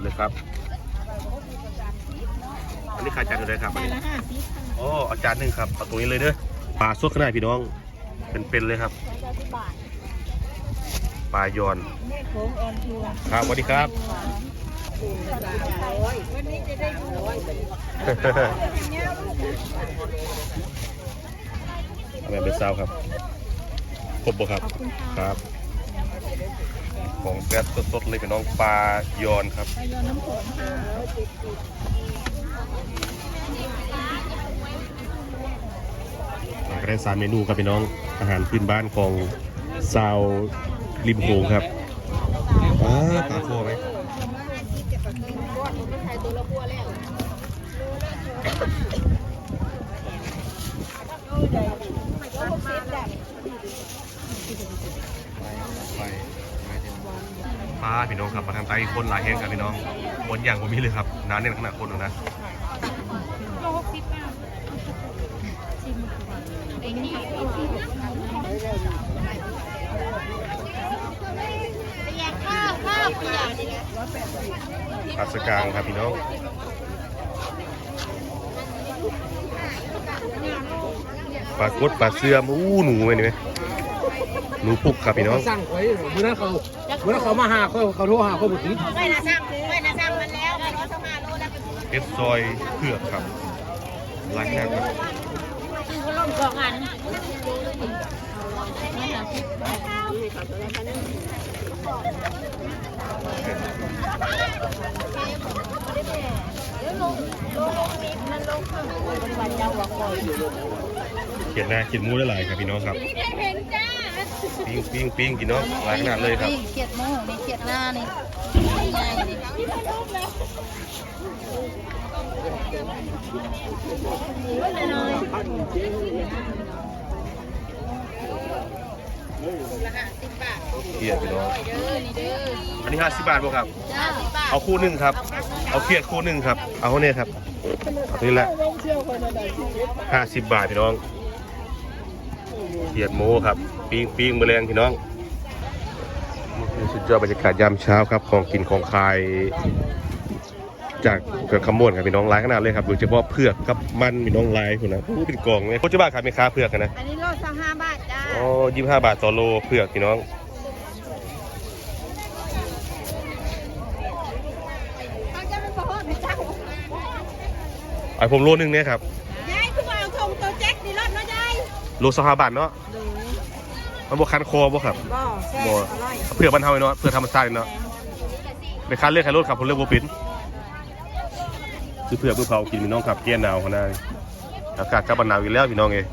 ดๆเลยครับอันนี้ขายจานเท่าไหรครับอันจานนี้ละห้าสิบค่ะโอ้เอาจานหนึ่งครับเอาตรงนี้เลยเด้อปลาสดขนาดพี่น้อง เป็นๆเลยครับจานละสิบบาทปลายอนแม่โค้งออนทัวร์ครับสวัสดีครับวันนี้จะได้ดูร้อยแม่เป็นซาวครับครบบ่ครับขอบคุณค่ะครับ ของแซ่บสดๆเลยพี่น้องปลายอนครับไปยอนน้ำโขงค่ะก็ได้สามเมนูครับพี่น้องอาหารพื้นบ้านของซาวริมโขงครับอ้าปลาโคไหมขายตัวละพัวแล้ว ไป ปลาพี่น้องครับมาทางใต้คนหลายแห่งครับพี่น้องคนอย่างผมมีเลยครับนาเนี่ยขนาดคนหน้าวข้าวเปลือกปลาสกางครับพี่น้องปลากดปลาเสื่อมอู้หนูไหมนี่ไหม หนูปุกครับพี่น้องสั่งไว้เมื่อนั้นเขาเมื่อนั้นเขามาหาเขาเขาโทรหาเขาบุตรไม่นะสั่งไม่นะสั่งมันแล้วมันร้อยสมาโลแล้วเป็นเพชรซอยเผือกครับร้านแรกครับคือเขาล่มสองอันเขียนหน้าเขียนมูได้หลายครับพี่น้องครับเห็นจ้า ปิ้งปิ้งปิ้งกินเนาะหลายขนาดเลยครับเขียดมูนี่เขียดหน้านี่ใหญ่นี่เขียดพี่น้องเด้อนี่เด้ออันนี้50บาทบ่ครับจ้าสิบบาทเอาคู่หนึ่งครับ เอาเขียดคู่หนึ่งครับ เอาเนี่ยครับเอาตัวนี้แหละห้าสิบบาทพี่น้องเขียดหมูครับ ปิ้งปิ้งแมลงพี่น้องนี่สุดยอดบรรยากาศยามเช้าครับ ของกินของขาย จากเผือกขมวนครับพี่น้องหลายขนาดเลยครับโดยเฉพาะเผือกกับมันพี่น้องหลายคนนะอู้เป็นกล่องเลยโคตรบ้าขายไหมค้าเผือกกันนะอันนี้โลสองห้าบาทจ้าอ๋อยี่ห้าบาทต่อโลเผือกพี่น้องเขาจะเป็นพ่อเป็นเจ้าไอผมโลนึงเนี่ยครับยายคือว่าเอาทงตัวแจ็คดีรถเนาะยายโลสองห้าบาทเนาะ มันบวคันคอบ่ครับบ่แซ่บ่บอร่อยเผือกบ้านเฮาเนาะเผือกธรรมชาติเนาะไปคันเลือกใครรถครับผมเลือกบ่เป็นคือเผือกมือเผากินพี่น้องครับแก้หนาวขนาดนี้อากาศก็บ่หนาวอีกแล้วพี่น้องเอ้ย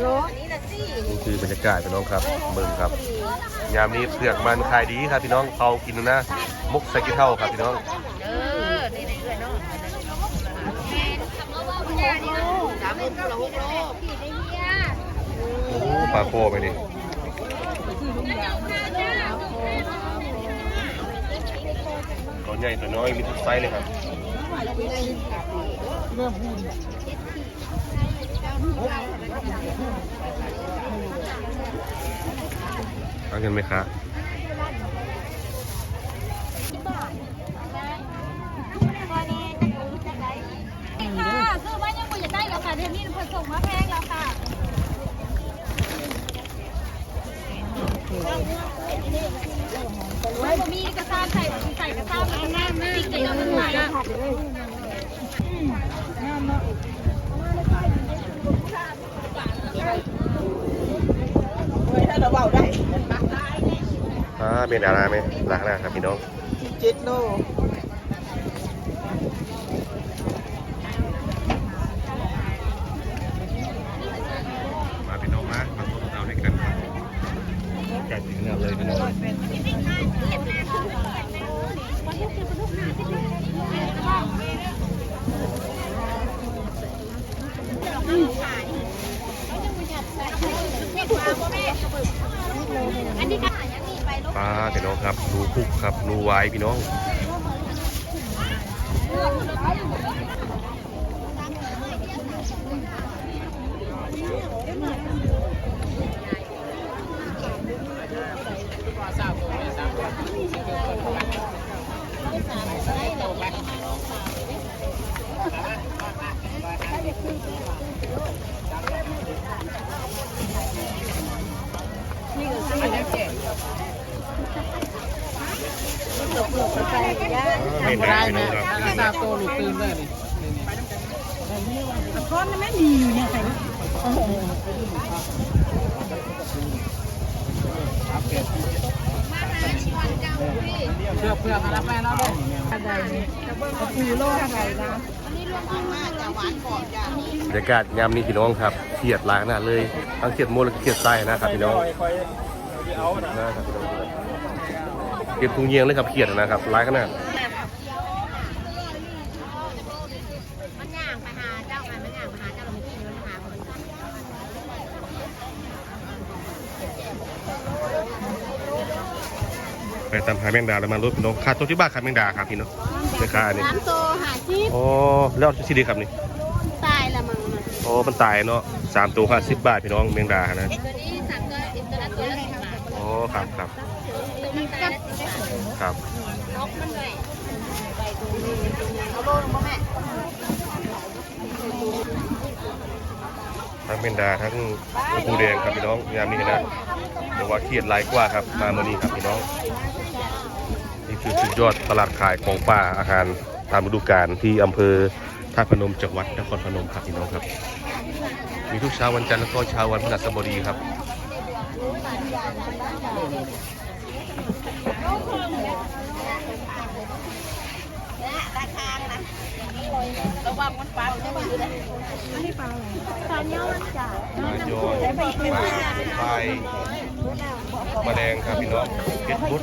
โลนี่ละสินี่คือบรรยากาศพี่น้องครับเมืองครับยามนี้เผือกมันขายดีครับพี่น้องเขากินนะมุกใส่กี่เท่าครับพี่น้อง สามหมื่นละหกโลพี่ได้เฮียโอ้ปลาโคไปนี่ตัวใหญ่ตัวน้อยมีทุกไซส์เลยครับเอาเงินไหมครับ ค่ะคือว่า ยังไม่อยากได้หรอกค่ะเดี๋ยวนี้เพิ่นส่งมาแพงแล้วค่ะไม่มีกระซานใส่ใส่กระซานแล้วก็ติ๊กเดียวมันไหลอะอ่าเป็นอะไรไหมรักนะครับพี่น้องเจ็ดโล มาพี่น้องมามาตัวเราด้วยกันครับไก่ถึงแล้วเลยพี่น้อง ปลาพี่น้องครับรูคุกครับรูไว้พี่น้อง ม่นบ่ดาได้น้แม่องครับอันนี้ตาโตลูกตื่นได้นี่ก้อนไม่มีอยู่เนี่ยใครเพื่อเพื่อมาแล้วแม่เนาะอะไรเนี่ยปูโลอะไรนะบรรยากาศยามนี้พี่น้องครับเครียดหลายขนาดเลยทั้งเครียดโมและเครียดไส้นะครับพี่น้องนะครับพี่น้องเครียดพุงเยียงเลยครับเครียดนะครับหลายขนาด มันย่างไปหาเจ้ามันมันย่างไปหาเจ้าเราไม่กินมันหาคน ไปตามหาแมงดาแล้วมารถพี่น้องค่าตัวที่บ้านค่าแมงดาครับพี่น้องราคานี่สามโตหาชีพอ๋อแล้วที่ดีครับนี่ตายละมึงอ๋อมันตายเนาะสามตัวห้าสิบบาทพี่น้องแมงดานะตัวนี้สามตัวอินเตอร์เน็ตตัวละสิบบาทอ๋อครับครับตัวมันตายละสิบบาทครับนกมันเลยเอาโลลงมาแม่ทั้งแมงดาทั้งปูแดงครับพี่น้องยามนี้นะเดี๋ยวว่าเครียดหลายกว่าครับมาเมื่อนี้ครับพี่น้องนี่ คือสุดยอดตลาดขายของป่าอาหารตามฤดูกาลที่อำเภอท่าพนมจังหวัดนครพนมครับพี่น้องครับ มีทุกเช้าวันจันทร์และก็เช้าวันพฤหัสบดีครับราคานะระวังมันปัดได้ไหมเลยอันนี้ปลาไปลาเนี้ยมันจ่าปลาจอยปลาไฟแมลงครับพี่น้องเก็ดบุด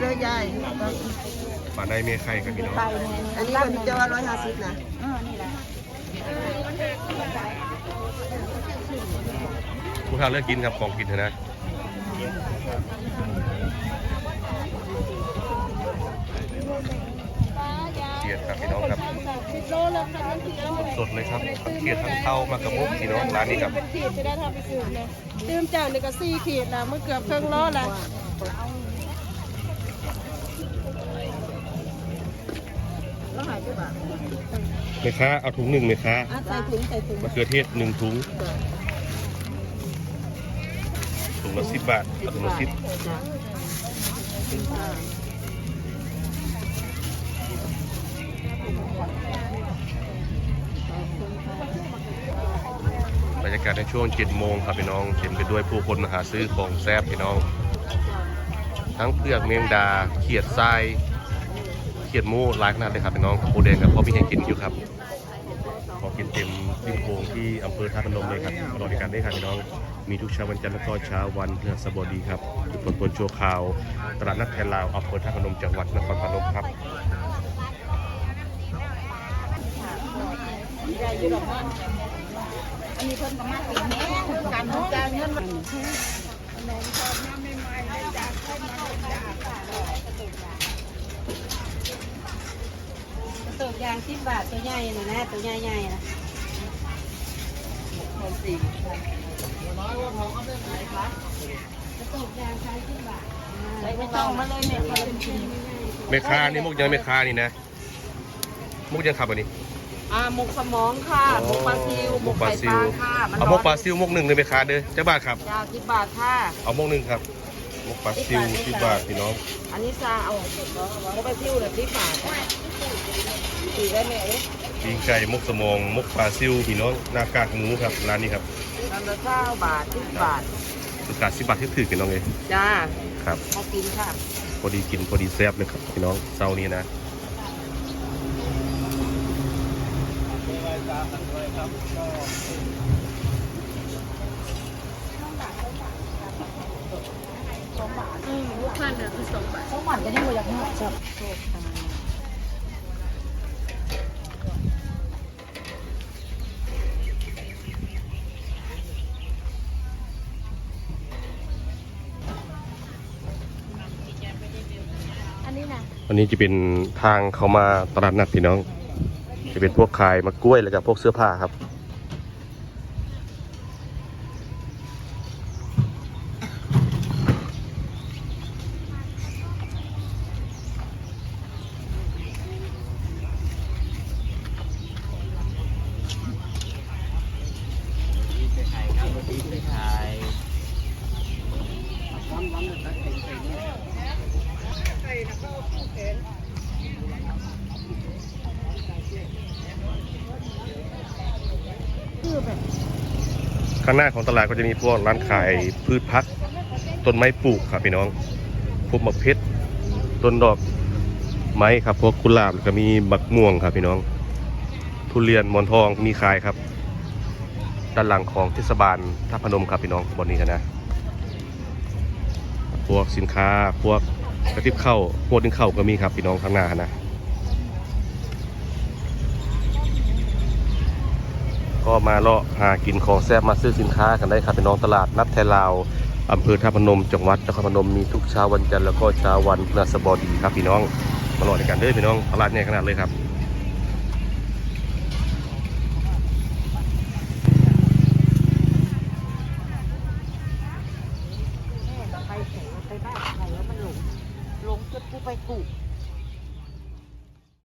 เรือใหญ่ปลาในเมฆไข่ครับพี่น้อง อันนี้มันจะว่าร้อยห้าสิบนะผู้ทานเลือกกินครับของกินเถอะนะเขียดครับพี่น้องครับโลละพันกิโลสดเลยครับเขียดทั้งเท่ามากระมุกพี่น้องร้านนี้ครับเป็นขีดจะได้ทำไปสืบเลยตื้มจากนี่ก็สี่ขีดนะเมื่อเกือบครึ่งโลละ เมค้าเอาถุงหนึ่งเมค้าอะใส่ถุงใส่ถุงมะเขือเทศหนึ่งถุง ถุงละสิบบาทเอาถุงละสิบจ้ะบรรยากาศในช่วงเจ็ดโมงครับพี่น้องเต็มไปด้วยผู้คนมาหาซื้อของแซ่บพี่น้อง ทั้งเปลือกเมงดา เขียดทราย เขียดมูหลายขนาดเลยครับพี่น้องโปแดงกับพ่อพี่แห่งกินอยู่ครับพอกินเต็มริมโขงที่อำเภอท่าพนมเลยครับรอในการได้ครับพี่น้องมีทุกเช้าวันจันทร์และก็เช้าวันพฤหัสบดีครับทุกคนบนชั่วคราวตลาดนัดแทนลาวอำเภอท่าพนมจังหวัดนครพนมครับการจ่ายเงินมัน ตัวยางสิบบาทตัวใหญ่นะนะตัวใหญ่ๆนะไม่ต้องมาเลยเนี่ยมาเลยกินเมคานี่มุกยังเมคานี่นะ มุกยังขับอันนี้อ่าหมกสมองค่ะหมกปลาซิวหมกไข่ปลาค่ะมันเอามุกปลาซิวมุกหนึ่งเลยเมคาเด้อเจ้าบ้านครับยาวสิบบาทค่ะเอามุกหนึ่งครับมุ กปลาซิวที่บาทพี่น้อง อันนี้ซาเอาหมกปลาซิวเลยที่บาทตีได้ไหมเอ๊ะปีงไก่มุกสมองมุกปลาซิวพี่น้องหน้ากากหมูครับร้านนี้ครับร้านละเก้าบาทสิบบาทประกาศสิบบาทที่ถือพี่น้องเลยจ้าครับพอกินค่ะพอดีกินพอดีแซ่บเลยครับพี่น้องเซานี้นะ อันนี้นะวันนี้จะเป็นทางเข้ามาตลาดนัดพี่น้อง จะเป็นพวกขายมะกล้วยแล้วก็พวกเสื้อผ้าครับ ข้างหน้าของตลาดก็จะมีพวกร้านขายพืชพักต้นไม้ปลูกครับพี่น้อง พวกมะเพชรต้นดอกไม้ครับ พวกกุหลาบแล้วก็มีบักม่วงครับพี่น้อง ทุเรียนหมอนทองมีขายครับ ด้านหลังของเทศบาลท่าพนมครับพี่น้องบนนี้นะ พวกสินค้า พวกกระติบเข้าพวกดึงเข้าก็มีครับพี่น้องข้างหน้านะ ก็มาเลาะหากินของแซ่บมาซื้อสินค้ากันได้ครับพี่น้องตลาดนัดไทยลาวอำเภอท่าพนมจังหวัดนครพนมมีทุกเช้าวันจันทร์แล้วก็เช้าวันพฤหัสบดีครับพี่น้องมาเลาะในกันเด้อพี่น้องตลาดใหญ่ขนาดเลยครับ